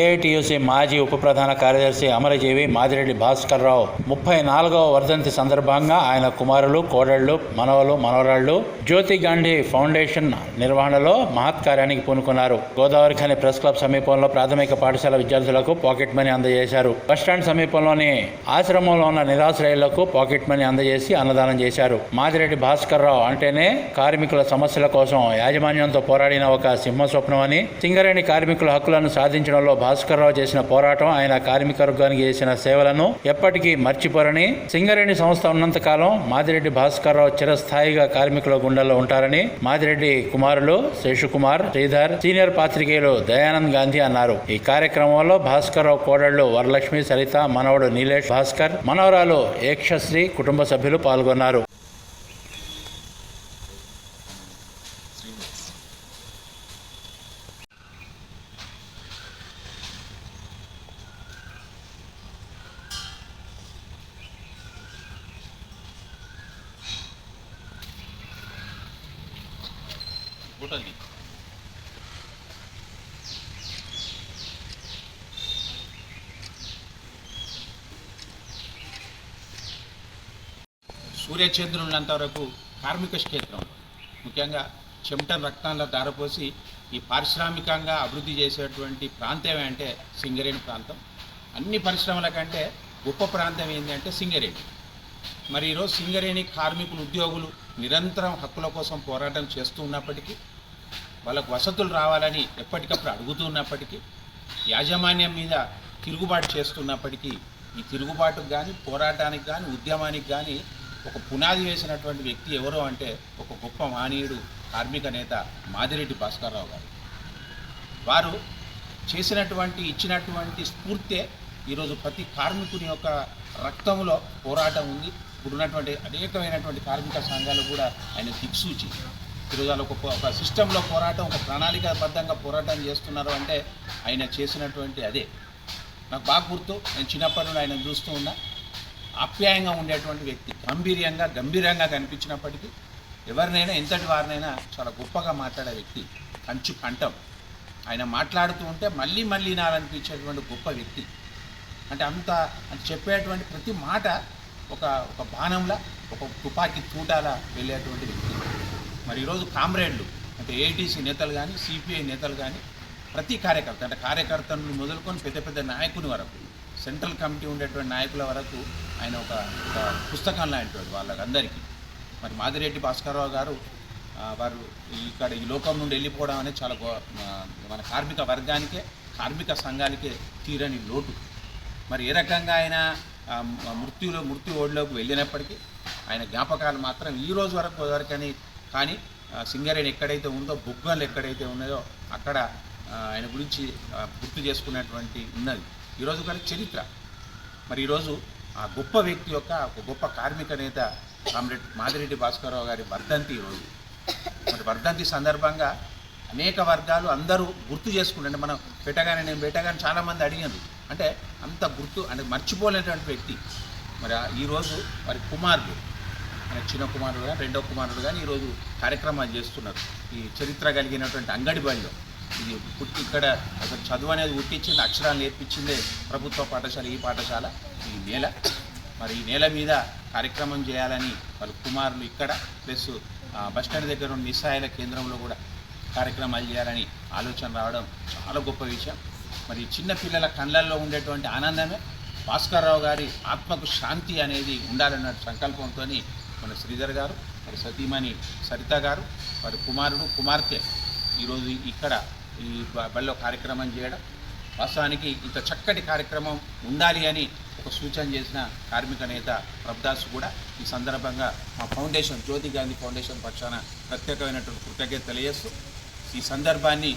AITUC మాజీ ఉప ప్రధాన కార్యదర్శి అమరజీవి మాదిరెడ్డి భాస్కర్ రావు ముప్పై నాలుగవ వర్ధంతి సందర్భంగా ఆయన కుమారులు కోడళ్ళు మనవలు మనవరాళ్ళు జ్యోతి గాంధీ ఫౌండేషన్ నిర్వహణలో మహత్ కార్యానికి పూనుకున్నారు. గోదావరి ఖని ప్రెస్ క్లబ్ సమీపంలో ప్రాథమిక పాఠశాల విద్యార్థులకు పాకెట్ మనీ అందజేశారు. బస్టాండ్ సమీపంలోని ఆశ్రమంలో ఉన్న నిరాశ్రయులకు పాకెట్ మనీ అందజేసి అన్నదానం చేశారు. మాదిరెడ్డి భాస్కర్ రావు అంటేనే కార్మికుల సమస్యల కోసం యాజమాన్యంతో పోరాడిన ఒక సింహ అని సింగరేణి కార్మికుల హక్కులను సాధించడంలో భాస్కర్రావు చేసిన పోరాటం ఆయన కార్మిక వర్గానికి చేసిన సేవలను ఎప్పటికీ మర్చిపోరని సింగరేణి సంస్థ ఉన్నంత కాలం మాదిరెడ్డి భాస్కర్రావు చిరస్థాయిగా కార్మికుల గుండెల్లో ఉంటారని మాదిరెడ్డి కుమారులు శేషుకుమార్ శ్రీధర్ సీనియర్ పాత్రికేయులు దయానంద్ గాంధీ అన్నారు. ఈ కార్యక్రమంలో భాస్కర్రావు కోడళ్ళు వరలక్ష్మి సరిత మనవడు నీలేష్ భాస్కర్ మనవరాలు ఏక్షశ్రీ కుటుంబ సభ్యులు పాల్గొన్నారు. ఫోటోది సూర్యచంద్రులంత వరకు కార్మిక క్షేత్రం. ముఖ్యంగా చెమట రక్తంలో దారపోసి ఈ పారిశ్రామికంగా అభివృద్ధి చేసేటువంటి ప్రాంతం అంటే సింగరేణి ప్రాంతం. అన్ని పరిశ్రమల కంటే గొప్ప ప్రాంతం ఏంటంటే సింగరేణి. మరి ఈరోజు సింగరేణి కార్మికులు ఉద్యోగులు నిరంతరం హక్కుల కోసం పోరాటం చేస్తూ ఉన్నప్పటికీ వాళ్ళకు వసతులు రావాలని ఎప్పటికప్పుడు అడుగుతున్నప్పటికీ యాజమాన్యం మీద తిరుగుబాటు చేస్తున్నప్పటికీ ఈ తిరుగుబాటుకు కానీ పోరాటానికి కానీ ఉద్యమానికి కానీ ఒక పునాది వేసినటువంటి వ్యక్తి ఎవరు అంటే ఒక గొప్ప మానీయుడు కార్మిక నేత మాదిరెడ్డి భాస్కర్రావు గారు. వారు చేసినటువంటి ఇచ్చినటువంటి స్ఫూర్తే ఈరోజు ప్రతి కార్మికుని యొక్క రక్తంలో పోరాటం ఉంది. ఇప్పుడున్నటువంటి అనేకమైనటువంటి కార్మిక సంఘాలు కూడా ఆయన దిక్సూచి. ఈరోజు వాళ్ళు ఒక ఒక సిస్టంలో పోరాటం ఒక ప్రణాళికాబద్ధంగా పోరాటం చేస్తున్నారు అంటే ఆయన చేసినటువంటి అదే. నాకు బాగా గుర్తు నేను చిన్నప్పటి నుండి ఆయన చూస్తూ ఉన్నా. ఆప్యాయంగా ఉండేటువంటి వ్యక్తి గంభీర్యంగా గంభీరంగా కనిపించినప్పటికీ ఎవరినైనా ఎంతటి వారినైనా చాలా గొప్పగా మాట్లాడే వ్యక్తి కంచు కంఠం. ఆయన మాట్లాడుతూ ఉంటే మళ్ళీ మళ్ళీ వినాలనిపించేటువంటి గొప్ప వ్యక్తి. అంటే అంత చెప్పేటువంటి ప్రతి మాట ఒక ఒక బాణంలా ఒక తుపాకీ తూటాల వెళ్ళేటువంటి వ్యక్తి. మరి ఈరోజు కామ్రేడ్లు అంటే ఏటీసీ నేతలు కానీ సిపిఐ నేతలు కానీ ప్రతి కార్యకర్త అంటే కార్యకర్త నుండి మొదలుకొని పెద్ద పెద్ద నాయకుని వరకు సెంట్రల్ కమిటీ ఉండేటువంటి నాయకుల వరకు ఆయన ఒక పుస్తకం లాంటివాడు వాళ్ళకందరికీ. మరి మాదిరెడ్డి భాస్కర్రావు గారు వారు ఇక్కడ ఈ లోకం నుండి వెళ్ళిపోవడం అనేది చాలా గో- మన కార్మిక వర్గానికే కార్మిక సంఘానికే తీరని లోటు. మరి ఏ రకంగా ఆయన మృత్యులో మృత్యు ఓడిలోకి వెళ్ళినప్పటికీ ఆయన జ్ఞాపకాలు మాత్రం ఈ రోజు వరకు వరకని కానీ సింగరేణి ఎక్కడైతే ఉందో బుగ్గలు ఎక్కడైతే ఉన్నాయో అక్కడ ఆయన గురించి గుర్తు చేసుకున్నటువంటి ఉన్నది. ఈరోజు కానీ చరిత్ర. మరి ఈరోజు ఆ గొప్ప వ్యక్తి యొక్క ఒక గొప్ప కార్మిక నేత కామ్రేడ్ మాదిరెడ్డి భాస్కరరావు గారి వర్ధంతి ఈరోజు మరి వర్ధంతి సందర్భంగా అనేక వర్గాలు అందరూ గుర్తు చేసుకుంటే మనం పెట్టగానే నేను పెట్టగానే చాలామంది అడిగారు. అంటే అంత గుర్తు అంటే మర్చిపోలేనటువంటి వ్యక్తి. మరి ఈరోజు వారి కుమారుడు. చిన్న కుమారుడు కానీ రెండో కుమారుడు కానీ ఈరోజు కార్యక్రమాలు చేస్తున్నారు. ఈ చరిత్ర కలిగినటువంటి అంగడిబడిలో ఇది పుట్టి ఇక్కడ అసలు చదువు అనేది పుట్టించింది అక్షరాలు నేర్పించిందే ప్రభుత్వ పాఠశాల ఈ పాఠశాల ఈ నేల. మరి ఈ నేల మీద కార్యక్రమం చేయాలని వాళ్ళ కుమారులు ఇక్కడ ప్లస్ బస్టాండ్ దగ్గర ఉన్న నిస్సాయాల కేంద్రంలో కూడా కార్యక్రమాలు చేయాలని ఆలోచన రావడం చాలా గొప్ప విషయం. మరి చిన్న పిల్లల కళ్ళల్లో ఉండేటువంటి ఆనందమే భాస్కర్రావు గారి ఆత్మకు శాంతి అనేది ఉండాలన్న సంకల్పంతో మన శ్రీధర్ గారు మరి సతీమణి సరిత గారు వారి కుమారుడు కుమార్తె ఈరోజు ఇక్కడ ఈ బ- కార్యక్రమం చేయడం. వాస్తవానికి ఇంత చక్కటి కార్యక్రమం ఉండాలి అని ఒక సూచన చేసిన కార్మిక నేత ప్రభుదాస్ కూడా ఈ సందర్భంగా మా ఫౌండేషన్ జ్యోతి గాంధీ ఫౌండేషన్ పక్షాన ప్రత్యేకమైనటువంటి కృతజ్ఞత తెలియజేస్తూ ఈ సందర్భాన్ని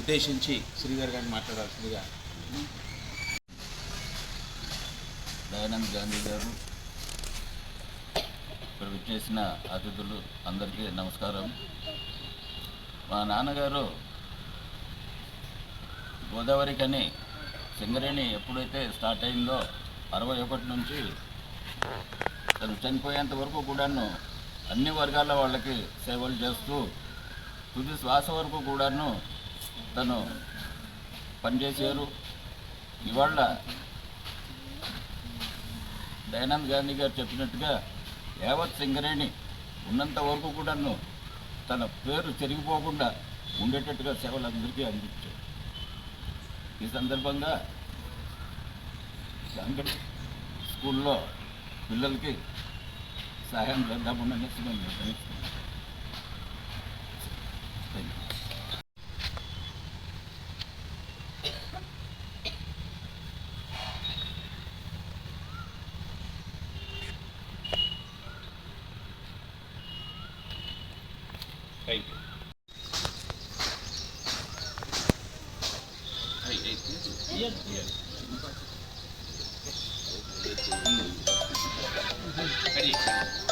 ఉద్దేశించి శ్రీధర్ గారిని మాట్లాడాల్సిందిగా. దయానంద్ గాంధీ గారు ఇక్కడ విచ్చేసిన అతిథులు అందరికీ నమస్కారం. మా నాన్నగారు గోదావరి కని సింగరేణి ఎప్పుడైతే స్టార్ట్ అయిందో అరవై ఒకటి నుంచి తను చనిపోయేంత వరకు కూడాను అన్ని వర్గాల వాళ్ళకి సేవలు చేస్తూ తుది శ్వాస వరకు కూడాను తను పనిచేశారు. ఇవాళ దయానంద్ గాంధీ గారు చెప్పినట్టుగా యావత్ సింగరేణి ఉన్నంత వరకు కూడాను తన పేరు చెరిగిపోకుండా ఉండేటట్టుగా సేవలు అందరికీ అందించారు ఈ సందర్భంగా సంగటి స్కూల్లో పిల్లలకి సహాయం చేద్దామని అనేసి మేము నిర్ణయించుకున్నాం Hey. Hey, hey, e yeah. Ready.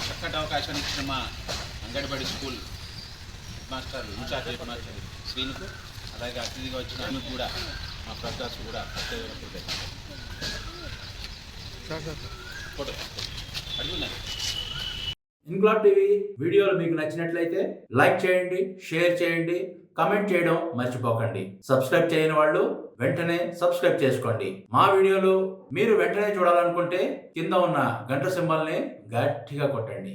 చక్కటి అవకాశం ఇచ్చిన మా Angadibadi school master incharge head master శ్రీనుకు అలాగే అతిథిగా వచ్చిన అను కూడా మా ప్రకాష్ కూడా ప్రత్యేక కృతజ్ఞతలు. ఫోటో అడుగున్నాను టీవీ వీడియోలు మీకు నచ్చినట్లయితే లైక్ చేయండి షేర్ చేయండి కమెంట్ చేయడం మర్చిపోకండి సబ్స్క్రైబ్ చేయని వాళ్ళు వెంటనే సబ్స్క్రైబ్ చేసుకోండి. మా వీడియోలు మీరు వెంటనే చూడాలనుకుంటే కింద ఉన్న గంట సింబల్ని గట్టిగా కొట్టండి.